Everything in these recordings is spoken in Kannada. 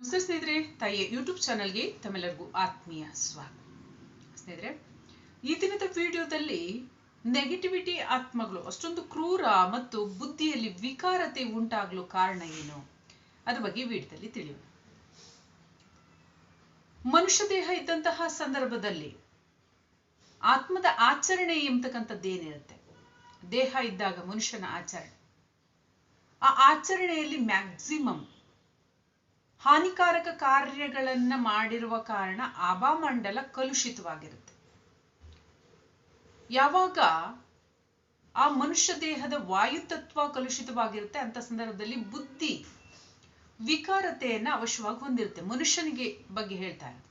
ನಮಸ್ತೆ ಸ್ನೇಹಿತರೆ, ತಾಯಿಯ ಯೂಟ್ಯೂಬ್ ಚಾನಲ್ಗೆ ತಮ್ಮೆಲ್ಲರಿಗೂ ಆತ್ಮೀಯ ಸ್ವಾಗತ. ಸ್ನೇಹಿತರೆ, ಈ ದಿನದ ವಿಡಿಯೋದಲ್ಲಿ ನೆಗೆಟಿವಿಟಿ ಆತ್ಮಗಳು ಅಷ್ಟೊಂದು ಕ್ರೂರ ಮತ್ತು ಬುದ್ಧಿಯಲ್ಲಿ ವಿಕಾರತೆ ಉಂಟಾಗಲು ಕಾರಣ ಏನು? ಅದ್ರ ಬಗ್ಗೆ ವಿಡಿಯೋದಲ್ಲಿ ತಿಳಿಯೋಣ. ಮನುಷ್ಯ ದೇಹ ಇದ್ದಂತಹ ಸಂದರ್ಭದಲ್ಲಿ ಆತ್ಮದ ಆಚರಣೆ ಎಂಬತಕ್ಕಂಥದ್ದೇನಿರುತ್ತೆ ದೇಹ ಇದ್ದಾಗ ಮನುಷ್ಯನ ಆಚರಣೆ. ಆ ಆಚರಣೆಯಲ್ಲಿ ಮ್ಯಾಕ್ಸಿಮಮ್ ಹಾನಿಕಾರಕ ಕಾರ್ಯಗಳನ್ನ ಮಾಡಿರುವ ಕಾರಣ ಆಭಾಮಂಡಲ ಕಲುಷಿತವಾಗಿರುತ್ತೆ. ಯಾವಾಗ ಆ ಮನುಷ್ಯ ದೇಹದ ವಾಯುತತ್ವ ಕಲುಷಿತವಾಗಿರುತ್ತೆ ಅಂತ ಸಂದರ್ಭದಲ್ಲಿ ಬುದ್ಧಿ ವಿಕಾರತೆಯನ್ನ ಅವಶ್ಯವಾಗಿ ಹೊಂದಿರುತ್ತೆ. ಮನುಷ್ಯನಿಗೆ ಬಗ್ಗೆ ಹೇಳ್ತಾ ಇರೋದು.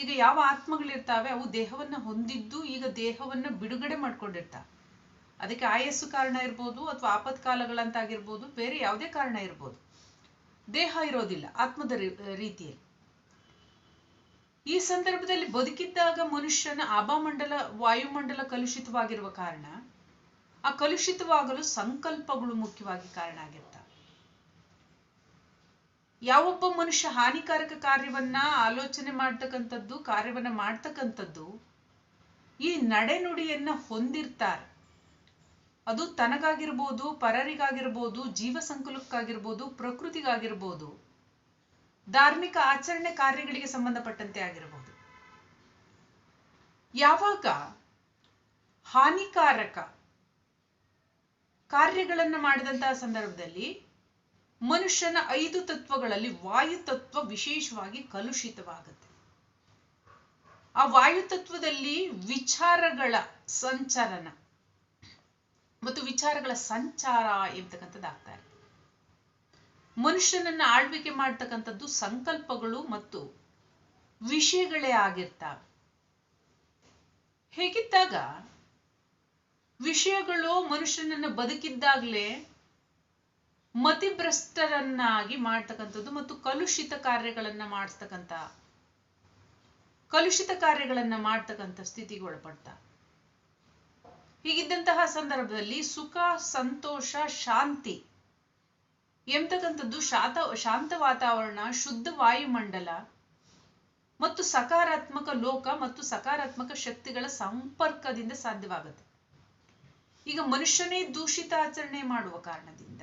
ಈಗ ಯಾವ ಆತ್ಮಗಳಿರ್ತಾವೆ ಅವು ದೇಹವನ್ನ ಹೊಂದಿದ್ದು ಈಗ ದೇಹವನ್ನ ಬಿಡುಗಡೆ ಮಾಡ್ಕೊಂಡಿರ್ತಾವೆ. ಅದಕ್ಕೆ ಆಯಸ್ಸು ಕಾರಣ ಇರ್ಬೋದು ಅಥವಾ ಆಪತ್ಕಾಲಗಳಂತಾಗಿರ್ಬೋದು, ಬೇರೆ ಯಾವುದೇ ಕಾರಣ ಇರ್ಬೋದು. ದೇಹ ಇರೋದಿಲ್ಲ, ಆತ್ಮದ ರೀತಿಯಲ್ಲಿ. ಈ ಸಂದರ್ಭದಲ್ಲಿ ಬದುಕಿದ್ದಾಗ ಮನುಷ್ಯನ ಆಭಾಮಂಡಲ, ವಾಯುಮಂಡಲ ಕಲುಷಿತವಾಗಿರುವ ಕಾರಣ, ಆ ಕಲುಷಿತವಾಗಲು ಸಂಕಲ್ಪಗಳು ಮುಖ್ಯವಾಗಿ ಕಾರಣ ಆಗಿರ್ತವೆ ಯಾವೊಬ್ಬ ಮನುಷ್ಯ ಹಾನಿಕಾರಕ ಕಾರ್ಯವನ್ನ ಆಲೋಚನೆ ಮಾಡ್ತಕ್ಕಂಥದ್ದು, ಕಾರ್ಯವನ್ನ ಮಾಡ್ತಕ್ಕಂಥದ್ದು, ಈ ನಡೆನುಡಿಯನ್ನ ಹೊಂದಿರ್ತಾರೆ. ಅದು ತನಗಾಗಿರ್ಬೋದು, ಪರರಿಗಾಗಿರ್ಬೋದು, ಜೀವ ಸಂಕುಲಕ್ಕಾಗಿರ್ಬೋದು, ಪ್ರಕೃತಿಗಾಗಿರ್ಬೋದು, ಧಾರ್ಮಿಕ ಆಚರಣೆ ಕಾರ್ಯಗಳಿಗೆ ಸಂಬಂಧಪಟ್ಟಂತೆ ಆಗಿರಬಹುದು ಯಾವಾಗ ಹಾನಿಕಾರಕ ಕಾರ್ಯಗಳನ್ನು ಮಾಡಿದಂತಹ ಸಂದರ್ಭದಲ್ಲಿ ಮನುಷ್ಯನ ಐದು ತತ್ವಗಳಲ್ಲಿ ವಾಯು ತತ್ವ ವಿಶೇಷವಾಗಿ ಕಲುಷಿತವಾಗುತ್ತೆ. ಆ ವಾಯು ತತ್ವದಲ್ಲಿ ವಿಚಾರಗಳ ಸಂಚಲನ ಮತ್ತು ವಿಚಾರಗಳ ಸಂಚಾರ ಎಂಬತಕ್ಕಂಥದ್ದು ಇದೆ ಮನುಷ್ಯನನ್ನ ಆಳ್ವಿಕೆ ಮಾಡ್ತಕ್ಕಂಥದ್ದು ಸಂಕಲ್ಪಗಳು ಮತ್ತು ವಿಷಯಗಳೇ ಆಗಿರ್ತವೆ. ಹೇಗಿದ್ದಾಗ ವಿಷಯಗಳು ಮನುಷ್ಯನನ್ನ ಬದುಕಿದ್ದಾಗಲೇ ಮತಿಭ್ರಷ್ಟರನ್ನಾಗಿ ಮಾಡ್ತಕ್ಕಂಥದ್ದು ಮತ್ತು ಕಲುಷಿತ ಕಾರ್ಯಗಳನ್ನ ಮಾಡಿಸ್ತಕ್ಕಂಥ ಕಲುಷಿತ ಕಾರ್ಯಗಳನ್ನ ಮಾಡ್ತಕ್ಕಂಥ ಸ್ಥಿತಿಗೆ ಒಳಪಡ್ತಾ ಹೀಗಿದ್ದಂತಹ ಸಂದರ್ಭದಲ್ಲಿ ಸುಖ, ಸಂತೋಷ, ಶಾಂತಿ ಎಂಬತಕ್ಕಂಥದ್ದು ಶಾತ, ಶಾಂತ ವಾತಾವರಣ, ಶುದ್ಧ ವಾಯುಮಂಡಲ ಮತ್ತು ಸಕಾರಾತ್ಮಕ ಲೋಕ ಮತ್ತು ಸಕಾರಾತ್ಮಕ ಶಕ್ತಿಗಳ ಸಂಪರ್ಕದಿಂದ ಸಾಧ್ಯವಾಗುತ್ತೆ. ಈಗ ಮನುಷ್ಯನೇ ದೂಷಿತ ಆಚರಣೆ ಮಾಡುವ ಕಾರಣದಿಂದ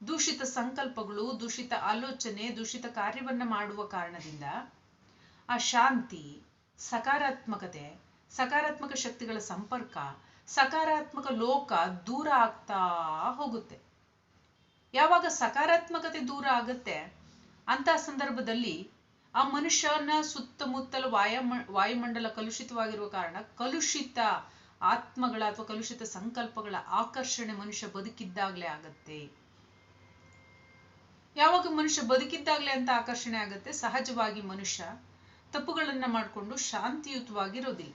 ದೂಷಿತ ಸಂಕಲ್ಪಗಳು, ದೂಷಿತ ಆಲೋಚನೆ, ದೂಷಿತ ಕಾರ್ಯವನ್ನ ಮಾಡುವ ಕಾರಣದಿಂದ ಆ ಶಾಂತಿ, ಸಕಾರಾತ್ಮಕತೆ ಸಕಾರಾತ್ಮಕ ಶಕ್ತಿಗಳ ಸಂಪರ್ಕ, ಸಕಾರಾತ್ಮಕ ಲೋಕ ದೂರ ಆಗ್ತಾ ಹೋಗುತ್ತೆ. ಯಾವಾಗ ಸಕಾರಾತ್ಮಕತೆ ದೂರ ಆಗುತ್ತೆ ಅಂತ ಸಂದರ್ಭದಲ್ಲಿ ಆ ಮನುಷ್ಯನ ಸುತ್ತಮುತ್ತಲ ವಾಯಮ, ವಾಯುಮಂಡಲ ಕಲುಷಿತವಾಗಿರುವ ಕಾರಣ ಕಲುಷಿತ ಆತ್ಮಗಳ ಅಥವಾ ಕಲುಷಿತ ಸಂಕಲ್ಪಗಳ ಆಕರ್ಷಣೆ ಮನುಷ್ಯ ಬದುಕಿದ್ದಾಗ್ಲೇ ಆಗತ್ತೆ. ಯಾವಾಗ ಮನುಷ್ಯ ಬದುಕಿದ್ದಾಗ್ಲೇ ಅಂತ ಆಕರ್ಷಣೆ ಆಗುತ್ತೆ, ಸಹಜವಾಗಿ ಮನುಷ್ಯ ತಪ್ಪುಗಳನ್ನ ಮಾಡಿಕೊಂಡು ಶಾಂತಿಯುತವಾಗಿರೋದಿಲ್ಲ.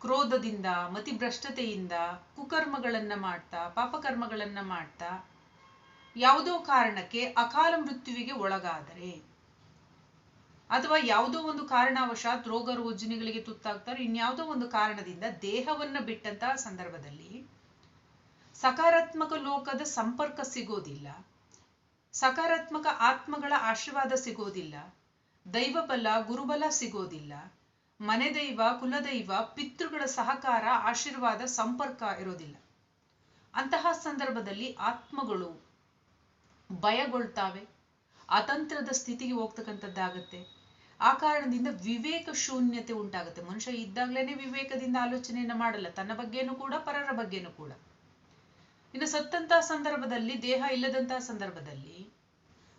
ಕ್ರೋಧದಿಂದ, ಮತಿಭ್ರಷ್ಟತೆಯಿಂದ ಕುಕರ್ಮಗಳನ್ನ ಮಾಡ್ತಾ, ಪಾಪಕರ್ಮಗಳನ್ನ ಮಾಡ್ತಾ, ಯಾವುದೋ ಕಾರಣಕ್ಕೆ ಅಕಾಲ ಮೃತ್ಯುವಿಗೆ ಒಳಗಾದರೆ. ಅಥವಾ ಯಾವುದೋ ಒಂದು ಕಾರಣವಶಾತ್ ರೋಗ ರುಜಿನಗಳಿಗೆ ತುತ್ತಾಗ್ತಾರೆ. ಇನ್ಯಾವುದೋ ಒಂದು ಕಾರಣದಿಂದ ದೇಹವನ್ನ ಬಿಟ್ಟಂತಹ ಸಂದರ್ಭದಲ್ಲಿ ಸಕಾರಾತ್ಮಕ ಲೋಕದ ಸಂಪರ್ಕ ಸಿಗೋದಿಲ್ಲ. ಸಕಾರಾತ್ಮಕ ಆತ್ಮಗಳ ಆಶೀರ್ವಾದ ಸಿಗೋದಿಲ್ಲ. ದೈವಬಲ, ಗುರುಬಲ ಸಿಗೋದಿಲ್ಲ. ಮನೆ ದೈವ ಕುಲದೈವ, ಪಿತೃಗಳ ಸಹಕಾರ, ಆಶೀರ್ವಾದ, ಸಂಪರ್ಕ ಇರೋದಿಲ್ಲ. ಅಂತಹ ಸಂದರ್ಭದಲ್ಲಿ ಆತ್ಮಗಳು ಭಯಗೊಳ್ತಾವೆ. ಅತಂತ್ರದ ಸ್ಥಿತಿಗೆ ಹೋಗ್ತಕ್ಕಂಥದ್ದಾಗತ್ತೆ. ಆ ಕಾರಣದಿಂದ ವಿವೇಕ ಶೂನ್ಯತೆ ಉಂಟಾಗುತ್ತೆ. ಮನುಷ್ಯ ಇದ್ದಾಗ್ಲೇನೆ ವಿವೇಕದಿಂದ ಆಲೋಚನೆಯನ್ನ ಮಾಡಲ್ಲ. ತನ್ನ ಬಗ್ಗೆನೂ ಕೂಡ, ಪರರ ಬಗ್ಗೆನೂ ಕೂಡ. ಇನ್ನು ಸತ್ತಂತಹ ಸಂದರ್ಭದಲ್ಲಿ, ದೇಹ ಇಲ್ಲದಂತಹ ಸಂದರ್ಭದಲ್ಲಿ,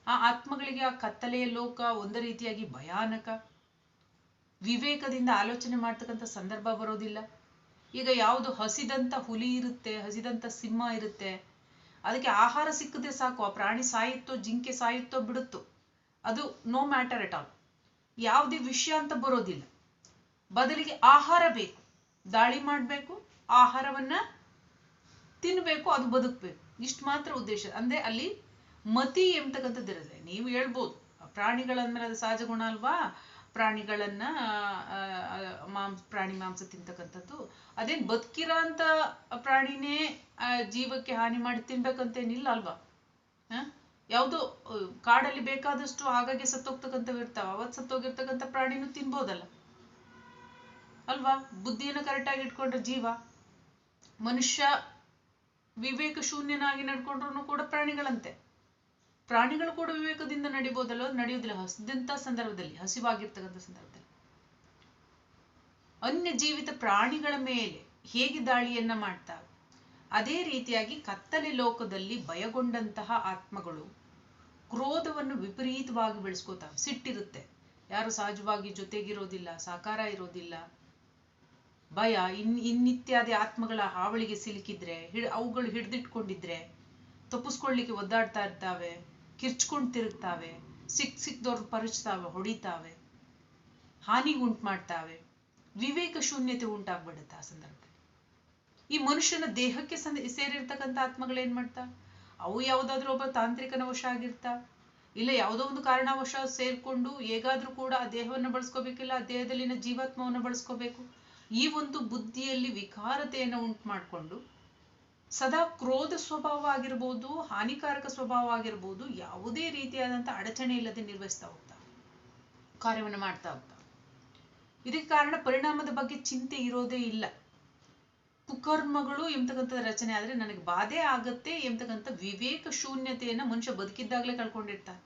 ಆ ಆತ್ಮಗಳಿಗೆ ಆ ಕತ್ತಲೆಯ ಲೋಕ, ಒಂದು ರೀತಿಯಾಗಿ ಭಯಾನಕ. ವಿವೇಕದಿಂದ ಆಲೋಚನೆ ಮಾಡ್ತಕ್ಕಂಥ ಸಂದರ್ಭ ಬರೋದಿಲ್ಲ. ಈಗ ಯಾವುದು ಹಸಿದಂತ ಹುಲಿ ಇರುತ್ತೆ, ಹಸಿದಂತ ಸಿಂಹ ಇರುತ್ತೆ, ಅದಕ್ಕೆ ಆಹಾರ ಸಿಕ್ಕದೆ ಸಾಕು, ಆ ಪ್ರಾಣಿ ಸಾಯುತ್ತೋ, ಜಿಂಕೆ ಸಾಯುತ್ತೋ ಬಿಡುತ್ತೋ. ಅದು ನೋ ಮ್ಯಾಟರ್ ಎಟ್ ಆಲ್ ಯಾವುದೇ ವಿಷಯ ಅಂತ ಬರೋದಿಲ್ಲ. ಬದಲಿಗೆ ಆಹಾರ ಬೇಕು. ದಾಳಿ ಮಾಡಬೇಕು, ಆಹಾರವನ್ನ ತಿನ್ಬೇಕು, ಅದು ಬದುಕಬೇಕು. ಇಷ್ಟು ಮಾತ್ರ ಉದ್ದೇಶ. ಅಂದ್ರೆ ಅಲ್ಲಿ ಮತಿ ಎಂಬತಕ್ಕಂಥದ್ದು ಇರುತ್ತೆ ನೀವು ಹೇಳ್ಬೋದು ಪ್ರಾಣಿಗಳಂದ್ರೆ ಅದು ಸಹಜ ಗುಣ ಅಲ್ವಾ? ಪ್ರಾಣಿಗಳನ್ನ ಮಾಂಸ, ಪ್ರಾಣಿ ಮಾಂಸ ತಿಂತಕ್ಕಂಥದ್ದು. ಅದೇ ಬದುಕಿರೋ ಅಂತ ಪ್ರಾಣಿನೇ ಜೀವಕ್ಕೆ ಹಾನಿ ಮಾಡಿ ತಿನ್ಬೇಕಂತೇನಿಲ್ಲ ಅಲ್ವಾ? ಹ? ಯಾವುದೋ ಕಾಡಲ್ಲಿ ಬೇಕಾದಷ್ಟು ಆಗಾಗ್ಗೆ ಸತ್ತೋಗ್ತಕ್ಕಂಥವು ಇರ್ತಾವ. ಅವತ್ತು ಸತ್ತೋಗಿರ್ತಕ್ಕಂಥ ಪ್ರಾಣಿನೂ ತಿನ್ಬೋದಲ್ಲ. ಅಲ್ವಾ? ಬುದ್ಧಿಯನ್ನು ಕರೆಕ್ಟಾಗಿ ಇಟ್ಕೊಂಡ್ರೆ ಜೀವ. ಮನುಷ್ಯ ವಿವೇಕ ಶೂನ್ಯನಾಗಿ ನಡ್ಕೊಂಡ್ರು ಕೂಡ ಪ್ರಾಣಿಗಳಂತೆ. ಪ್ರಾಣಿಗಳು ಕೂಡ ವಿವೇಕದಿಂದ ನಡಿಬೋದಲ್ಲ ನಡೆಯುವುದಿಲ್ಲ. ಹಸಿದಂತ ಸಂದರ್ಭದಲ್ಲಿ, ಹಸಿವಾಗಿರ್ತಕ್ಕಂಥ ಸಂದರ್ಭದಲ್ಲಿ. ಅನ್ಯ ಜೀವಿತ ಪ್ರಾಣಿಗಳ ಮೇಲೆ ಹೇಗೆ ದಾಳಿಯನ್ನ ಮಾಡ್ತಾವೆ ಅದೇ ರೀತಿಯಾಗಿ ಕತ್ತಲೆ ಲೋಕದಲ್ಲಿ ಭಯಗೊಂಡಂತಹ ಆತ್ಮಗಳು ಕ್ರೋಧವನ್ನು ವಿಪರೀತವಾಗಿ ಬೆಳೆಸ್ಕೋತಾವೆ ಸಿಟ್ಟಿರುತ್ತೆ. ಯಾರು ಸಹಜವಾಗಿ ಜೊತೆಗಿರೋದಿಲ್ಲ, ಸಾಕಾರ ಇರೋದಿಲ್ಲ. ಭಯ, ಇನ್, ಇನ್ನಿತ್ಯಾದಿ ಆತ್ಮಗಳ ಹಾವಳಿಗೆ ಸಿಲುಕಿದ್ರೆ, ಹಿಡ್, ಅವುಗಳು ಹಿಡಿದಿಟ್ಕೊಂಡಿದ್ರೆ ತಪ್ಪಿಸ್ಕೊಳ್ಳಿಕ್ಕೆ ಒದ್ದಾಡ್ತಾ ಇರ್ತಾವೆ. ಕಿರ್ಚ್ಕೊಂಡು ತಿರುಗ್ತಾವೆ ಸಿಕ್ ಸಿಕ್ದವ್ರು ಪರಿಚ್ತಾವೆ ಹೊಡಿತಾವೆ. ಹಾನಿಗುಂಟು ಮಾಡ್ತಾವೆ ವಿವೇಕ ಶೂನ್ಯತೆ ಉಂಟಾಗ್ಬಿಡುತ್ತೆ ಆ ಸಂದರ್ಭದಲ್ಲಿ. ಈ ಮನುಷ್ಯನ ದೇಹಕ್ಕೆ ಸೇರಿರ್ತಕ್ಕಂಥ ಆತ್ಮಗಳು ಏನ್ ಮಾಡ್ತಾವ ಅವು ಯಾವುದಾದ್ರೂ ಒಬ್ಬ ತಾಂತ್ರಿಕನ ವಶ ಆಗಿರ್ತಾ? ಇಲ್ಲ ಯಾವುದೋ ಒಂದು ಕಾರಣವಶ ಸೇರ್ಕೊಂಡು ಹೇಗಾದ್ರೂ ಕೂಡ ಆ ದೇಹವನ್ನು ಬಳಸ್ಕೋಬೇಕಿಲ್ಲ, ಆ ದೇಹದಲ್ಲಿನ ಜೀವಾತ್ಮವನ್ನು ಬಳಸ್ಕೋಬೇಕು. ಈ ಒಂದು ಬುದ್ಧಿಯಲ್ಲಿ ವಿಕಾರತೆಯನ್ನು ಉಂಟು ಮಾಡಿಕೊಂಡು ಸದಾ ಕ್ರೋಧ ಸ್ವಭಾವ ಆಗಿರ್ಬೋದು ಹಾನಿಕಾರಕ ಸ್ವಭಾವ ಆಗಿರ್ಬೋದು ಯಾವುದೇ ರೀತಿಯಾದಂಥ ಅಡಚಣೆ ಇಲ್ಲದೆ ನಿರ್ವಹಿಸ್ತಾ ಹೋಗ್ತಾ ಕಾರ್ಯವನ್ನು ಮಾಡ್ತಾ ಹೋಗ್ತಾ ಇದಕ್ಕೆ ಕಾರಣ ಪರಿಣಾಮದ ಬಗ್ಗೆ ಚಿಂತೆ ಇರೋದೇ ಇಲ್ಲ. ಕುಕರ್ಮಗಳು ಎಂಬತಕ್ಕಂಥದ್ದು ರಚನೆ ಆದ್ರೆ ನನಗೆ ಬಾಧೆ ಆಗತ್ತೆ ಎಂಬತಕ್ಕಂಥ ವಿವೇಕ ಶೂನ್ಯತೆಯನ್ನು ಮನುಷ್ಯ ಬದುಕಿದ್ದಾಗಲೇ ಕಳ್ಕೊಂಡಿರ್ತಾನೆ.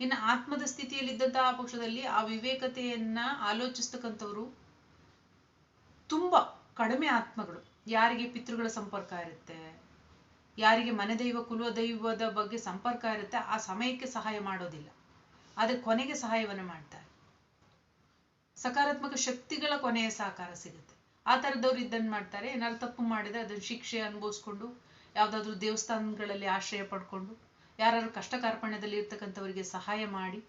ಇನ್ನು ಆತ್ಮದ ಸ್ಥಿತಿಯಲ್ಲಿದ್ದಂತಹ ಪಕ್ಷದಲ್ಲಿ ಆ ವಿವೇಕತೆಯನ್ನ ಆಲೋಚಿಸ್ತಕ್ಕಂಥವ್ರು ತುಂಬಾ ಕಡಿಮೆ ಆತ್ಮಗಳು. ಯಾರಿಗೆ ಪಿತೃಗಳ ಸಂಪರ್ಕ ಇರುತ್ತೆ? ಯಾರಿಗೆ ಮನೆದೈವ ಕುಲದೈವದ ಬಗ್ಗೆ ಸಂಪರ್ಕ ಇರುತ್ತೆ? ಆ ಸಮಯಕ್ಕೆ ಸಹಾಯ ಮಾಡೋದಿಲ್ಲ. ಆದ್ರೆ ಕೊನೆಗೆ ಸಹಾಯವನ್ನು ಮಾಡ್ತಾರೆ. ಸಕಾರಾತ್ಮಕ ಶಕ್ತಿಗಳ ಕೊನೆಯ ಸಹಕಾರ ಸಿಗುತ್ತೆ. ಆ ಥರದವ್ರು ಇದನ್ನ ಮಾಡ್ತಾರೆ. ಏನಾದ್ರು ತಪ್ಪು ಮಾಡಿದ್ರೆ ಅದನ್ನ ಶಿಕ್ಷೆ ಅನುಭವಿಸ್ಕೊಂಡು, ಯಾವ್ದಾದ್ರು ದೇವಸ್ಥಾನಗಳಲ್ಲಿ ಆಶ್ರಯ ಪಡ್ಕೊಂಡು ಯಾರು ಕಷ್ಟ ಕಾರ್ಪಣ್ಯದಲ್ಲಿ ಇರ್ತಕ್ಕಂಥವರಿಗೆ ಸಹಾಯ ಮಾಡಿ,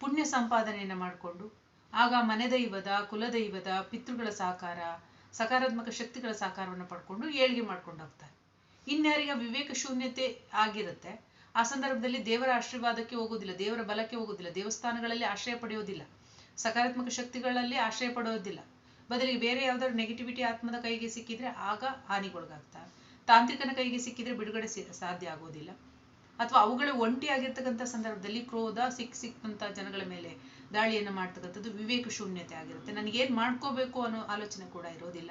ಪುಣ್ಯ ಸಂಪಾದನೆಯನ್ನ ಮಾಡಿಕೊಂಡು, ಆಗ ಮನೆದೈವದ ಕುಲದೈವದ ಪಿತೃಗಳ ಸಹಕಾರ ಸಕಾರಾತ್ಮಕ ಶಕ್ತಿಗಳ ಸಹಕಾರವನ್ನು ಪಡ್ಕೊಂಡು ಏಳಿಗೆ ಮಾಡ್ಕೊಂಡು ಹೋಗ್ತಾರೆ. ಇನ್ಯಾರಿಗೆ ವಿವೇಕ ಶೂನ್ಯತೆ ಆಗಿರುತ್ತೆ, ಆ ಸಂದರ್ಭದಲ್ಲಿ ದೇವರ ಆಶೀರ್ವಾದಕ್ಕೆ ಹೋಗೋದಿಲ್ಲ, ದೇವರ ಬಲಕ್ಕೆ ಹೋಗೋದಿಲ್ಲ, ದೇವಸ್ಥಾನಗಳಲ್ಲಿ ಆಶ್ರಯ ಪಡೆಯೋದಿಲ್ಲ, ಸಕಾರಾತ್ಮಕ ಶಕ್ತಿಗಳಲ್ಲಿ ಆಶ್ರಯ ಪಡೆಯೋದಿಲ್ಲ. ಬದಲಿಗೆ ಬೇರೆ ಯಾವ್ದಾದ್ರು ನೆಗೆಟಿವಿಟಿ ಆತ್ಮದ ಕೈಗೆ ಸಿಕ್ಕಿದ್ರೆ ಆಗ ಹಾನಿಗೊಳಗಾಗ್ತಾರೆ. ತಾಂತ್ರಿಕನ ಕೈಗೆ ಸಿಕ್ಕಿದ್ರೆ ಬಿಡುಗಡೆ ಸಾಧ್ಯ ಆಗೋದಿಲ್ಲ. ಅಥವಾ ಅವುಗಳ ಒಂಟಿ ಆಗಿರ್ತಕ್ಕಂಥ ಸಂದರ್ಭದಲ್ಲಿ ಕ್ರೋಧ, ಸಿಕ್ ಸಿಕ್ಕಂತ ಜನಗಳ ಮೇಲೆ ದಾಳಿಯನ್ನು ಮಾಡ್ತಕ್ಕಂಥದ್ದು ವಿವೇಕ ಶೂನ್ಯತೆ ಆಗಿರುತ್ತೆ. ನನಗೇನ್ ಮಾಡ್ಕೋಬೇಕು ಅನ್ನೋ ಆಲೋಚನೆ ಕೂಡ ಇರೋದಿಲ್ಲ.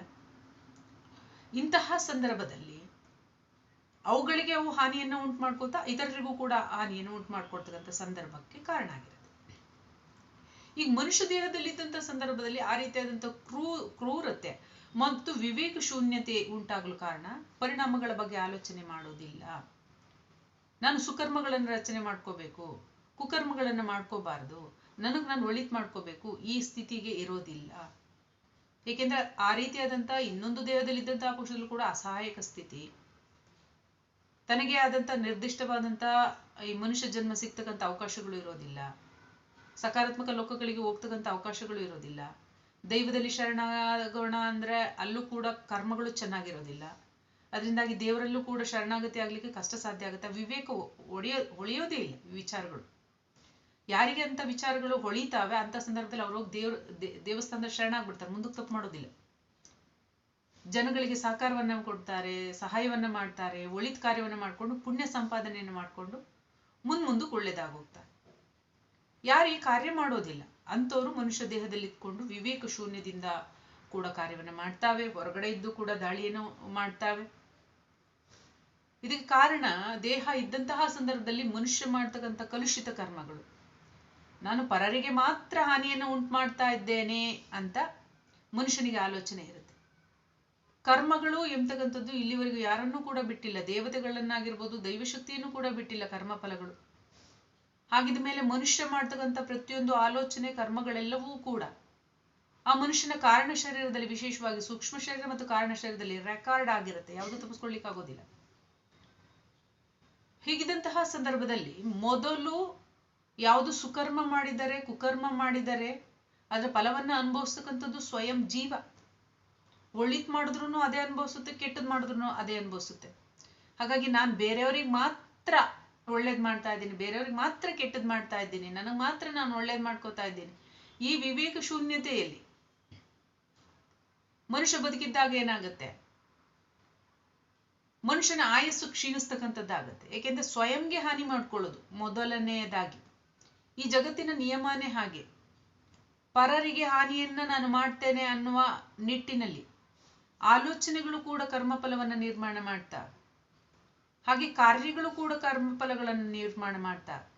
ಇಂತಹ ಸಂದರ್ಭದಲ್ಲಿ ಅವುಗಳಿಗೆ ಅವು ಹಾನಿಯನ್ನು ಉಂಟು ಮಾಡ್ಕೋತಾ ಇತರರಿಗೂ ಕೂಡ ಹಾನಿಯನ್ನು ಉಂಟು ಮಾಡ್ಕೊಡ್ತಕ್ಕಂಥ ಸಂದರ್ಭಕ್ಕೆ ಕಾರಣ ಆಗಿರುತ್ತೆ. ಈಗ ಮನುಷ್ಯ ದೇಹದಲ್ಲಿದ್ದಂಥ ಸಂದರ್ಭದಲ್ಲಿ ಆ ರೀತಿಯಾದಂಥ ಕ್ರೂ, ಕ್ರೂರತೆ ಮತ್ತು ವಿವೇಕ ಶೂನ್ಯತೆ ಉಂಟಾಗಲು ಕಾರಣ ಪರಿಣಾಮಗಳ ಬಗ್ಗೆ ಆಲೋಚನೆ ಮಾಡೋದಿಲ್ಲ. ನಾನು ಸುಕರ್ಮಗಳನ್ನು ರಚನೆ ಮಾಡ್ಕೋಬೇಕು, ಕುಕರ್ಮಗಳನ್ನು ಮಾಡ್ಕೋಬಾರ್ದು ನನಗ್ ನಾನು ಒಳಿತು ಮಾಡ್ಕೋಬೇಕು, ಈ ಸ್ಥಿತಿಗೆ ಇರೋದಿಲ್ಲ. ಏಕೆಂದ್ರೆ ಆ ರೀತಿಯಾದಂಥ ಇನ್ನೊಂದು ದೇಹದಲ್ಲಿದ್ದಂತಹ ಪುರುಷದಲ್ಲೂ ಕೂಡ ಅಸಹಾಯಕ ಸ್ಥಿತಿ. ತನಗೆ ಆದಂತ ನಿರ್ದಿಷ್ಟವಾದಂತ ಈ ಮನುಷ್ಯ ಜನ್ಮ ಸಿಗ್ತಕ್ಕಂಥ ಅವಕಾಶಗಳು ಇರೋದಿಲ್ಲ. ಸಕಾರಾತ್ಮಕ ಲೋಕಗಳಿಗೆ ಹೋಗ್ತಕ್ಕಂಥ ಅವಕಾಶಗಳು ಇರೋದಿಲ್ಲ. ದೈವದಲ್ಲಿ ಶರಣಾಗೋಣ ಅಂದ್ರೆ ಅಲ್ಲೂ ಕೂಡ ಕರ್ಮಗಳು ಚೆನ್ನಾಗಿರೋದಿಲ್ಲ. ಅದರಿಂದಾಗಿ ದೇವರಲ್ಲೂ ಕೂಡ ಶರಣಾಗತಿ ಆಗ್ಲಿಕ್ಕೆ ಕಷ್ಟ ಸಾಧ್ಯ ಆಗುತ್ತೆ. ವಿವೇಕ ಒಡೆಯೋ ಹೊಳೆಯೋದೇ ಇಲ್ಲ ವಿಚಾರಗಳು. ಯಾರಿಗೆ ಅಂತ ವಿಚಾರಗಳು ಹೊಳಿತಾವೆ, ಅಂತ ಸಂದರ್ಭದಲ್ಲಿ ಅವ್ರು ಹೋಗಿ ದೇವ್ರ ದೇವಸ್ಥಾನದ ಶರಣ ಶರಣಾಗ್ಬಿಡ್ತಾರೆ, ಮುಂದಕ್ಕೆ ತಪ್ಪು ಮಾಡೋದಿಲ್ಲ. ಜನಗಳಿಗೆ ಸಹಕಾರವನ್ನ ಕೊಡ್ತಾರೆ, ಸಹಾಯವನ್ನ ಮಾಡ್ತಾರೆ, ಒಳಿತ್ ಕಾರ್ಯವನ್ನ ಮಾಡ್ಕೊಂಡು, ಪುಣ್ಯ ಸಂಪಾದನೆಯನ್ನು ಮಾಡ್ಕೊಂಡು ಮುಂದ್ ಮುಂದಕ್ಕೆ ಒಳ್ಳೇದಾಗೋಗ್ತಾರೆ. ಯಾರು ಈ ಕಾರ್ಯ ಮಾಡೋದಿಲ್ಲ. ಅಂಥವ್ರು ಮನುಷ್ಯ ದೇಹದಲ್ಲಿ ಇದ್ಕೊಂಡು ವಿವೇಕ ಶೂನ್ಯದಿಂದ ಕೂಡ ಕಾರ್ಯವನ್ನ ಮಾಡ್ತಾವೆ, ಹೊರಗಡೆ ಇದ್ದು ಕೂಡ ದಾಳಿಯನ್ನು ಮಾಡ್ತಾವೆ. ಇದಕ್ಕೆ ಕಾರಣ, ದೇಹ ಇದ್ದಂತಹ ಸಂದರ್ಭದಲ್ಲಿ ಮನುಷ್ಯ ಮಾಡ್ತಕ್ಕಂಥ ಕಲುಷಿತ ಕರ್ಮಗಳು. ನಾನು ಪರರಿಗೆ ಮಾತ್ರ ಹಾನಿಯನ್ನು ಉಂಟು ಮಾಡ್ತಾ ಇದ್ದೇನೆ ಅಂತ ಮನುಷ್ಯನಿಗೆ ಆಲೋಚನೆ ಇರುತ್ತೆ. ಕರ್ಮಗಳು ಎಂಬತಕ್ಕಂಥದ್ದು ಇಲ್ಲಿವರೆಗೂ ಯಾರನ್ನೂ ಕೂಡ ಬಿಟ್ಟಿಲ್ಲ. ದೇವತೆಗಳನ್ನಾಗಿರ್ಬೋದು, ದೈವಶಕ್ತಿಯನ್ನು ಕೂಡ ಬಿಟ್ಟಿಲ್ಲ ಕರ್ಮ ಫಲಗಳು ಹಾಗಿದ ಮೇಲೆ ಮನುಷ್ಯ ಮಾಡ್ತಕ್ಕಂಥ ಪ್ರತಿಯೊಂದು ಆಲೋಚನೆ, ಕರ್ಮಗಳೆಲ್ಲವೂ ಕೂಡ ಆ ಮನುಷ್ಯನ ಕಾರಣ ಶರೀರದಲ್ಲಿ ವಿಶೇಷವಾಗಿ ಸೂಕ್ಷ್ಮ ಶರೀರ ಮತ್ತು ಕಾರಣ ಶರೀರದಲ್ಲಿ ರೆಕಾರ್ಡ್ ಆಗಿರುತ್ತೆ. ಯಾವುದು ತಪ್ಪಿಸ್ಕೊಳ್ಳಿಕ್ಕಾಗೋದಿಲ್ಲ. ಹೀಗಿದಂತಹ ಸಂದರ್ಭದಲ್ಲಿ ಮೊದಲು ಯಾವುದು ಸುಕರ್ಮ ಮಾಡಿದರೆ ಕುಕರ್ಮ ಮಾಡಿದರೆ ಅದರ ಫಲವನ್ನ ಅನುಭವಿಸ್ತಕ್ಕಂಥದ್ದು ಸ್ವಯಂ ಜೀವ. ಒಳ್ಳಿತ್ ಮಾಡಿದ್ರು ಅದೇ ಅನುಭವಿಸುತ್ತೆ, ಕೆಟ್ಟದ್ ಮಾಡಿದ್ರು ಅದೇ ಅನುಭವಿಸುತ್ತೆ. ಹಾಗಾಗಿ ನಾನು ಬೇರೆಯವ್ರಿಗೆ ಮಾತ್ರ ಒಳ್ಳೇದ್ ಮಾಡ್ತಾ ಇದ್ದೀನಿ, ಬೇರೆಯವ್ರಿಗೆ ಮಾತ್ರ ಕೆಟ್ಟದ್ ಮಾಡ್ತಾ ಇದ್ದೀನಿ, ನನಗೆ ಮಾತ್ರ ನಾನು ಒಳ್ಳೇದ್ ಮಾಡ್ಕೋತಾ ಇದ್ದೀನಿ. ಈ ವಿವೇಕ ಶೂನ್ಯತೆಯಲ್ಲಿ ಮನುಷ್ಯ ಬದುಕಿದ್ದಾಗ ಏನಾಗುತ್ತೆ? ಮನುಷ್ಯನ ಆಯಸ್ಸು ಕ್ಷೀಣಿಸ್ತಕ್ಕಂಥದ್ದಾಗತ್ತೆ. ಏಕೆಂದ್ರೆ ಸ್ವಯಂಗೆ ಹಾನಿ ಮಾಡ್ಕೊಳ್ಳೋದು ಮೊದಲನೆಯದಾಗಿ. ಈ ಜಗತ್ತಿನ ನಿಯಮನೇ ಹಾಗೆ. ಪರರಿಗೆ ಹಾನಿಯನ್ನ ನಾನು ಮಾಡ್ತೇನೆ ಅನ್ನುವ ನಿಟ್ಟಿನಲ್ಲಿ ಆಲೋಚನೆಗಳು ಕೂಡ ಕರ್ಮಫಲವನ್ನು ನಿರ್ಮಾಣ ಮಾಡ್ತಾ. ಹಾಗೆ ಕಾರ್ಯಗಳು ಕೂಡ ಕರ್ಮಫಲಗಳನ್ನು ನಿರ್ಮಾಣ ಮಾಡ್ತಾ.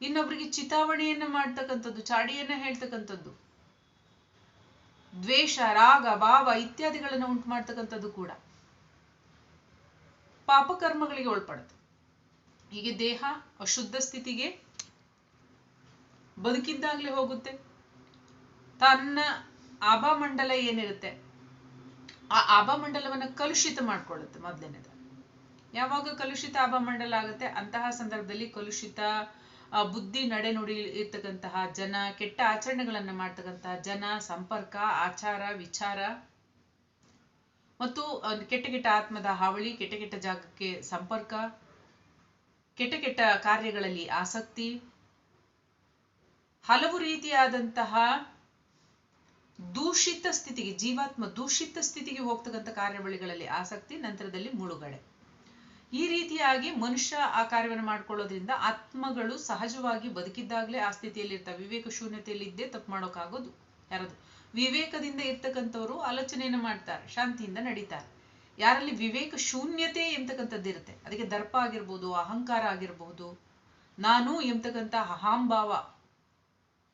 ಇನ್ನೊಬ್ಬರಿಗೆ ಚಿತಾವಣೆಯನ್ನ ಮಾಡ್ತಕ್ಕಂಥದ್ದು, ಚಾಡಿಯನ್ನ ಹೇಳ್ತಕ್ಕಂಥದ್ದು, ದ್ವೇಷ, ರಾಗ, ಭಾವ ಇತ್ಯಾದಿಗಳನ್ನು ಉಂಟು ಮಾಡ್ತಕ್ಕಂಥದ್ದು ಕೂಡ. ಪಾಪಕರ್ಮಗಳಿಗೆ ಒಳಪಡುತ್ತೆ. ಹೀಗೆ ದೇಹ ಅಶುದ್ಧ ಸ್ಥಿತಿಗೆ ಬದುಕಿದ್ದಾಗ್ಲೇ ಹೋಗುತ್ತೆ. ತನ್ನ ಆಭಾಮಂಡಲ ಏನಿರುತ್ತೆ, ಆ ಆಭಾಮಂಡಲವನ್ನು ಕಲುಷಿತ ಮಾಡ್ಕೊಳ್ಳುತ್ತೆ ಮೊದಲನೇದ. ಯಾವಾಗ ಕಲುಷಿತ ಆಭಾಮಂಡಲ ಆಗುತ್ತೆ? ಅಂತಹ ಸಂದರ್ಭದಲ್ಲಿ ಕಲುಷಿತ ಬುದ್ಧಿ ನಡೆನುಡಿ ಇರ್ತಕ್ಕಂತಹ ಜನ, ಕೆಟ್ಟ ಆಚರಣೆಗಳನ್ನ ಮಾಡ್ತಕ್ಕಂತಹ ಜನ, ಸಂಪರ್ಕ, ಆಚಾರ, ವಿಚಾರ, ಮತ್ತು ಕೆಟ್ಟ ಕೆಟ್ಟ ಆತ್ಮದ ಹಾವಳಿ, ಕೆಟ್ಟ ಕೆಟ್ಟ ಜಾಗಕ್ಕೆ ಸಂಪರ್ಕ, ಕೆಟ್ಟ ಕೆಟ್ಟ ಕಾರ್ಯಗಳಲ್ಲಿ ಆಸಕ್ತಿ ಹಲವು ರೀತಿಯಾದಂತಹ ದೂಷಿತ ಸ್ಥಿತಿಗೆ, ಜೀವಾತ್ಮ ದೂಷಿತ ಸ್ಥಿತಿಗೆ ಹೋಗ್ತಕ್ಕಂಥ ಕಾರ್ಯವಳಿಗಳಲ್ಲಿ ಆಸಕ್ತಿ, ನಂತರದಲ್ಲಿ ಮುಳುಗಡೆ ಈ ರೀತಿಯಾಗಿ ಮನುಷ್ಯ ಆ ಕಾರ್ಯವನ್ನು ಮಾಡ್ಕೊಳ್ಳೋದ್ರಿಂದ ಆತ್ಮಗಳು ಸಹಜವಾಗಿ ಬದುಕಿದ್ದಾಗಲೇ ಆ ಸ್ಥಿತಿಯಲ್ಲಿ ಇರ್ತವೆ ವಿವೇಕ ಶೂನ್ಯತೆಯಲ್ಲಿ ಇದ್ದೇ ತಪ್ಪು ಮಾಡೋಕ್ಕಾಗೋದು. ಯಾರದು? ವಿವೇಕದಿಂದ ಇರ್ತಕ್ಕಂಥವ್ರು ಆಲೋಚನೆಯನ್ನು ಮಾಡ್ತಾರೆ, ಶಾಂತಿಯಿಂದ ನಡೀತಾರೆ. ಯಾರಲ್ಲಿ ವಿವೇಕ ಶೂನ್ಯತೆ ಎಂತಕ್ಕಂಥದ್ದು ಇರುತ್ತೆ? ಅದಕ್ಕೆ ದರ್ಪ ಆಗಿರ್ಬೋದು, ಅಹಂಕಾರ ಆಗಿರ್ಬಹುದು ನಾನು ಎಂತಕ್ಕಂಥ ಅಹಾಂಭಾವ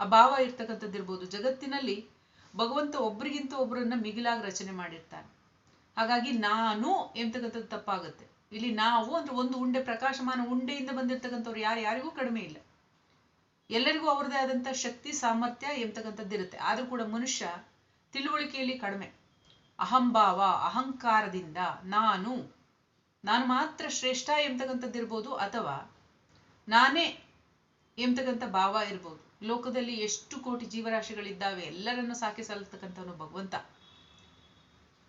ಅಭಾವ ಇರ್ತಕ್ಕಂಥದ್ದು ಇರ್ಬೋದು. ಜಗತ್ತಿನಲ್ಲಿ ಭಗವಂತ ಒಬ್ರಿಗಿಂತ ಒಬ್ಬರನ್ನ ಮಿಗಿಲಾಗಿ ರಚನೆ ಮಾಡಿರ್ತಾನೆ. ಹಾಗಾಗಿ ನಾನು ಎಂತಕ್ಕಂಥದ್ದು ತಪ್ಪಾಗುತ್ತೆ. ಇಲ್ಲಿ ನಾವು ಅಂದ್ರೆ ಒಂದು ಉಂಡೆ, ಪ್ರಕಾಶಮಾನ ಉಂಡೆಯಿಂದ ಬಂದಿರ್ತಕ್ಕಂಥವ್ರು ಯಾರು ಯಾರಿಗೂ ಕಡಿಮೆ ಇಲ್ಲ. ಎಲ್ಲರಿಗೂ ಅವರದೇ ಆದಂತಹ ಶಕ್ತಿ, ಸಾಮರ್ಥ್ಯ ಎಂತಕ್ಕಂಥದ್ದು ಇರುತ್ತೆ. ಆದ್ರೂ ಕೂಡ ಮನುಷ್ಯ ತಿಳುವಳಿಕೆಯಲ್ಲಿ ಕಡಿಮೆ. ಅಹಂಭಾವ, ಅಹಂಕಾರದಿಂದ ನಾನು ನಾನು ಮಾತ್ರ ಶ್ರೇಷ್ಠ ಎಂತಕ್ಕಂಥದ್ದು ಇರ್ಬೋದು ಅಥವಾ ನಾನೇ ಎಂತಕ್ಕಂಥ ಭಾವ ಇರ್ಬೋದು. ಲೋಕದಲ್ಲಿ ಎಷ್ಟು ಕೋಟಿ ಜೀವರಾಶಿಗಳಿದ್ದಾವೆ ಎಲ್ಲರನ್ನು ಸಾಕಿ ಸಲ್ತಕ್ಕಂಥವನು ಭಗವಂತ.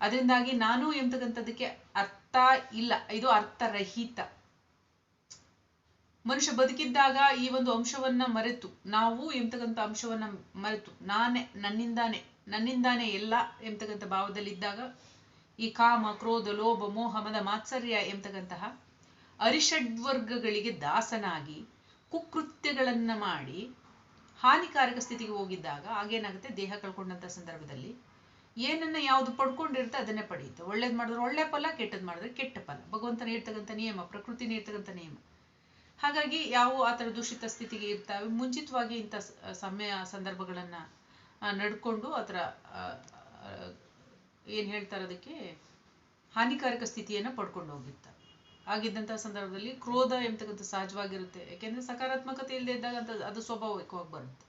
ಅದರಿಂದಾಗಿ ನಾನು ಎಂತಕ್ಕಂಥದ್ದಕ್ಕೆ ಅರ್ಥ ಇಲ್ಲ. ಇದು ಅರ್ಥರಹಿತ. ಮನುಷ್ಯ ಬದುಕಿದ್ದಾಗ ಈ ಒಂದು ಅಂಶವನ್ನ ಮರೆತು, ನಾವು ಎಂತಕ್ಕಂಥ ಅಂಶವನ್ನ ಮರೆತು, ನಾನೇ, ನನ್ನಿಂದಾನೆ ನನ್ನಿಂದಾನೆ ಎಲ್ಲ ಎಂತಕ್ಕಂಥ ಭಾವದಲ್ಲಿದ್ದಾಗ ಈ ಕಾಮ, ಕ್ರೋಧ, ಲೋಭ, ಮೋಹ, ಮದ, ಮಾತ್ಸರ್ಯ ಎಂತಕ್ಕಂತಹ ಅರಿಷಡ್ವರ್ಗಗಳಿಗೆ ದಾಸನಾಗಿ ಕುಕೃತ್ಯಗಳನ್ನ ಮಾಡಿ ಹಾನಿಕಾರಕ ಸ್ಥಿತಿಗೆ ಹೋಗಿದ್ದಾಗ ಆಗೇನಾಗುತ್ತೆ? ದೇಹ ಕಳ್ಕೊಂಡಂಥ ಸಂದರ್ಭದಲ್ಲಿ ಏನನ್ನ ಯಾವುದು ಪಡ್ಕೊಂಡಿರುತ್ತೆ ಅದನ್ನೇ ಪಡೆಯುತ್ತೆ. ಒಳ್ಳೇದು ಮಾಡಿದ್ರೆ ಒಳ್ಳೆ ಫಲ ಕೆಟ್ಟದ್ದು ಮಾಡಿದ್ರೆ ಕೆಟ್ಟ ಫಲ. ಭಗವಂತನ ಇರ್ತಕ್ಕಂಥ ನಿಯಮ ಪ್ರಕೃತಿ ಇರ್ತಕ್ಕಂಥ ನಿಯಮ. ಹಾಗಾಗಿ ಯಾವ ಆ ಥರ ದೂಷಿತ ಸ್ಥಿತಿಗೆ ಇರ್ತಾವೆ? ಮುಂಚಿತವಾಗಿ ಇಂಥ ಸಮಯ ಸಂದರ್ಭಗಳನ್ನ ನಡ್ಕೊಂಡು ಆ ಥರ ಏನು ಹೇಳ್ತಾರೆ ಅದಕ್ಕೆ? ಹಾನಿಕಾರಕ ಸ್ಥಿತಿಯನ್ನ ಪಡ್ಕೊಂಡು ಹೋಗಿರ್ತಾರೆ. ಆಗಿದ್ದಂತಹ ಸಂದರ್ಭದಲ್ಲಿ ಕ್ರೋಧ ಎಂಬತಕ್ಕಂಥ ಸಹಜವಾಗಿರುತ್ತೆ. ಯಾಕೆಂದ್ರೆ ಸಕಾರಾತ್ಮಕತೆ ಇಲ್ಲದೆ ಇದ್ದಾಗ ಅದು ಸ್ವಾಭಾವಿಕವಾಗಿ ಬರುತ್ತೆ.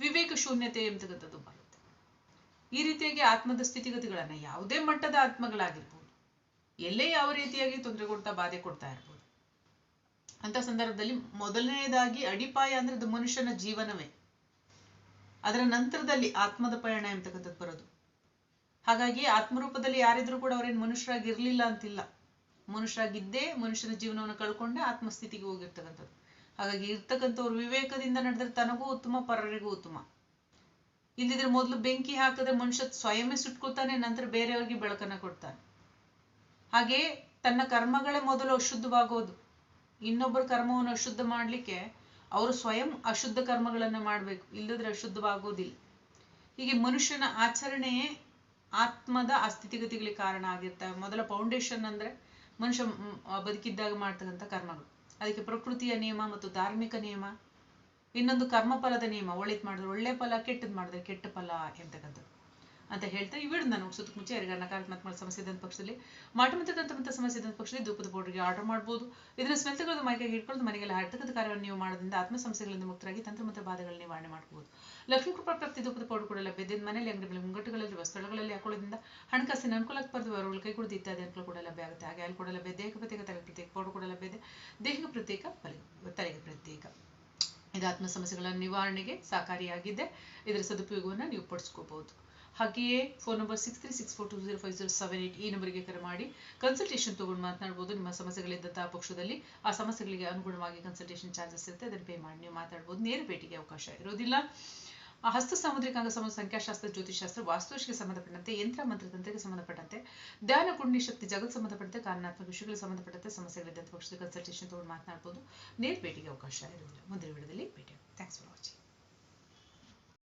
ವಿವೇಕ ಶೂನ್ಯತೆ ಎಂಬತಕ್ಕಂಥದ್ದು ಬರುತ್ತೆ. ಈ ರೀತಿಯಾಗಿ ಆತ್ಮದ ಸ್ಥಿತಿಗತಿಗಳನ್ನ ಯಾವುದೇ ಮಟ್ಟದ ಆತ್ಮಗಳಾಗಿರ್ಬೋದು, ಎಲ್ಲೇ ಯಾವ ರೀತಿಯಾಗಿ ತೊಂದರೆ ಕೊಡ್ತಾ ಬಾಧೆ ಕೊಡ್ತಾ ಇರ್ಬೋದು ಅಂತ ಸಂದರ್ಭದಲ್ಲಿ ಮೊದಲನೆಯದಾಗಿ ಅಡಿಪಾಯ ಅಂದ್ರೆ ಅದು ಮನುಷ್ಯನ ಜೀವನವೇ. ಅದರ ನಂತರದಲ್ಲಿ ಆತ್ಮದ ಪಯಣ ಎಂಬತಕ್ಕಂಥದ್ದು ಬರೋದು. ಹಾಗಾಗಿ ಆತ್ಮರೂಪದಲ್ಲಿ ಯಾರಿದ್ರು ಕೂಡ ಅವ್ರೇನ್ ಮನುಷ್ಯರಾಗಿರ್ಲಿಲ್ಲ ಅಂತಿಲ್ಲ. ಮನುಷ್ಯರಾಗಿದ್ದೇ ಮನುಷ್ಯನ ಜೀವನವನ್ನು ಕಳ್ಕೊಂಡೆ ಆತ್ಮಸ್ಥಿತಿಗೆ ಹೋಗಿರ್ತಕ್ಕಂಥದ್ದು. ಹಾಗಾಗಿ ಇರ್ತಕ್ಕಂಥವ್ರು ವಿವೇಕದಿಂದ ನಡೆದ್ರೆ ತನಗೂ ಉತ್ತಮ, ಪರರಿಗೂ ಉತ್ತಮ. ಇಲ್ಲಿದ್ರೆ ಮೊದಲು ಬೆಂಕಿ ಹಾಕಿದ್ರೆ ಮನುಷ್ಯ ಸ್ವಯಮೇ ಸುಟ್ಕೊತಾನೆ ನಂತರ ಬೇರೆಯವ್ರಿಗೆ ಬೆಳಕನ್ನ ಕೊಡ್ತಾನೆ. ಹಾಗೆ ತನ್ನ ಕರ್ಮಗಳೇ ಮೊದಲು ಅಶುದ್ಧವಾಗೋದು. ಇನ್ನೊಬ್ಬರ ಕರ್ಮವನ್ನು ಅಶುದ್ಧ ಮಾಡ್ಲಿಕ್ಕೆ ಅವರು ಸ್ವಯಂ ಅಶುದ್ಧ ಕರ್ಮಗಳನ್ನ ಮಾಡ್ಬೇಕು. ಇಲ್ಲದ್ರೆ ಅಶುದ್ಧವಾಗೋದಿಲ್ಲ. ಹೀಗೆ ಮನುಷ್ಯನ ಆಚರಣೆಯೇ ಆತ್ಮದ ಅಸ್ಥಿತಿಗತಿಗಳಿಗೆ ಕಾರಣ ಆಗಿರ್ತವೆ ಮೊದಲ ಫೌಂಡೇಶನ್ ಅಂದ್ರೆ ಮನುಷ್ಯ ಬದುಕಿದ್ದಾಗ ಮಾಡ್ತಕ್ಕಂಥ ಕರ್ಮಗಳು. ಅದಕ್ಕೆ ಪ್ರಕೃತಿಯ ನಿಯಮ ಮತ್ತು ಧಾರ್ಮಿಕ ನಿಯಮ, ಇನ್ನೊಂದು ಕರ್ಮಫಲದ ನಿಯಮ. ಒಳ್ಳೇದ್ ಮಾಡಿದ್ರೆ ಒಳ್ಳೆ ಫಲ, ಕೆಟ್ಟದ್ ಮಾಡಿದ್ರೆ ಕೆಟ್ಟ ಫಲ ಎಂತಕ್ಕಂಥದ್ದು. ಅಂತ ಹೇಳ್ತಾ ಈ ವಿಡಿಯೋ ನಾನು ಸುತ್ತ ಮುಂಚೆ ಯಾರಿಗಾರ ನಕಾರಾತ್ಮಕ ಸಮಸ್ಯೆ ಇದ್ದಂಥ ಪಕ್ಷದಲ್ಲಿ ಮಾಟಮಂತಕ್ಕಂಥ ಸಮಸ್ಯೆ ಇದ್ದಂಥ ಪಕ್ಷದಲ್ಲಿ ಧೂಪದ ಪೌಡರ್ಗೆ ಆರ್ಡರ್ ಮಾಡ್ಬೋದು. ಇದನ್ನ ಸ್ಮೆಲ್ ತೆಗೆದು ಮೈಗೆ ಹಿಡ್ಕೊಂಡು ಮನೆಗೆಲ್ಲ ಹರತಕ್ಕಂಥ ಕಾರ್ಯವನ್ನು ನೀವು ಮಾಡೋದ್ರಿಂದ ಆತ್ಮ ಸಮಸ್ಯೆಗಳಿಂದ ಮುಕ್ತರಾಗಿ ತಂತ್ರ ಮಂತ್ರ ಬಾಧೆಗಳ ನಿವಾರಣೆ ಮಾಡ್ಬೋದು. ಲಕ್ಷ್ಮೀ ಕೃಪಾ ಪ್ರಾಪ್ತಿ ಧೂಪದ ಪೌಡರ್ ಕೂಡ ಲಭ್ಯ ಮನೆಯಲ್ಲಿ, ಅಂಗಡಿಗಳಲ್ಲಿ, ಮುಂಗಟ್ಟುಗಳಲ್ಲಿ ಸ್ಥಳಗಳಲ್ಲಿ ಹಾಕೊಳ್ಳೋದ್ರಿಂದ ಹಣಕಾಸಿನ ಅನುಕೂಲಕ್ಕೆ ಬರ್ದು ಅವರುಗಳು ಕೈ ಕುಡಿದು ಇತ್ಯಾದಿ ಅನುಕೂಲ ಕೂಡ ಲಭ್ಯ ಆಗುತ್ತೆ. ಹಾಗೆ ಅಲ್ಲಿ ಕೂಡ ಲಭ್ಯ ದೇಹಕ್ಕೆ ಪ್ರತ್ಯೇಕ ತಲೆ ಪ್ರತ್ಯೇಕ ಪೌಡರ್ ಕೂಡ ಲಭ್ಯ ಇದೆ. ದೇಹಕ್ಕೆ ಪ್ರತ್ಯೇಕ ತಲೆಗೆ ಪ್ರತ್ಯೇಕ. ಇದು ಆತ್ಮ ಸಮಸ್ಯೆಗಳ ನಿವಾರಣೆಗೆ ಸಹಕಾರಿಯಾಗಿದೆ. ಇದರ ಸದುಪಯೋಗವನ್ನು ನೀವು ಪಡಿಸ್ಕೋಬಹುದು ಹಾಗೆಯೇ phone number six three six four two zero five zero seven eight ಈ ನಂಬರ್ಗೆ ಕರೆ ಮಾಡಿ. ಕನ್ಸಲ್ಟೇಷನ್ ತಗೊಂಡು ಮಾತನಾಡಬಹುದು ನಿಮ್ಮ ಸಮಸ್ಯೆಗಳಿದ್ದಂತಹ ಪಕ್ಷದಲ್ಲಿ ಆ ಸಮಸ್ಯೆಗಳಿಗೆ ಅನುಗುಣವಾಗಿ ಕನ್ಸಲ್ಟೇಷನ್ ಚಾರ್ಜಸ್ ಇರುತ್ತೆ. ಅದನ್ನು ಪೇ ಮಾಡಿ. ನೀವು ಮಾತಾಡಬಹುದು ನೇರ ಭೇಟಿಗೆ ಅವಕಾಶ ಇರೋದಿಲ್ಲ. ಹಸ್ತ ಸಾಮುದ್ರಿಕ ಅಂಗ ಸಂಬಂಧ ಸಂಖ್ಯಾಶಾಸ್ತ್ರ ಜ್ಯೋತಿಷಾಸ್ತ್ರ ವಾಸ್ತುಶಿಗೆ ಸಂಬಂಧಪಟ್ಟಂತೆ, ಯಂತ್ರ ಮಂತ್ರ ಸಂಬಂಧಪಟ್ಟಂತೆ, ಧ್ಯಾನ ಕುಂಡಿ ಶಕ್ತಿ, ಜಗತ್ ಸಂಬಂಧಪಟ್ಟಂತೆ, ಕಾರಣಾತ್ಮಕ ವಿಷಯಗಳಿಗೆ ಸಂಬಂಧಪಟ್ಟಂತೆ ಸಮಸ್ಯೆಗಳಿದ್ದಂಥ ಪಕ್ಷದ ಕನ್ಸಲ್ಟೇಷನ್ ತಗೊಂಡು ಮಾತನಾಡಬಹುದು ನೇರ ಭೇಟಿಗೆ ಅವಕಾಶ ಇರೋದಿಲ್ಲ. ಮುಂದಿನ ವಿಡಿಯೋದಲ್ಲಿ ಭೇಟಿ ಥ್ಯಾಂಕ್ಸ್ ಫಾರ್ ವಾಚಿಂಗ್